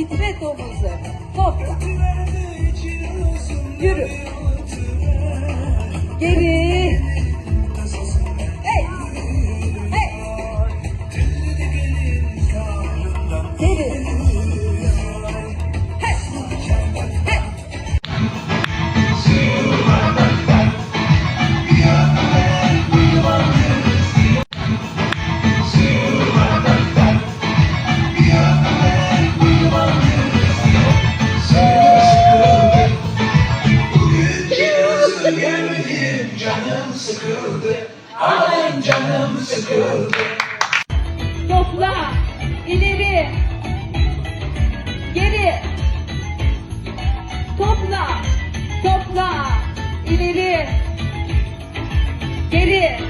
titre domuzu. Topla. Yürü. Geri. Hey. Hey. Geri. Benim canım sıkıldı, aman canım sıkıldı. Topla, ileri, geri, topla, topla, ileri, geri.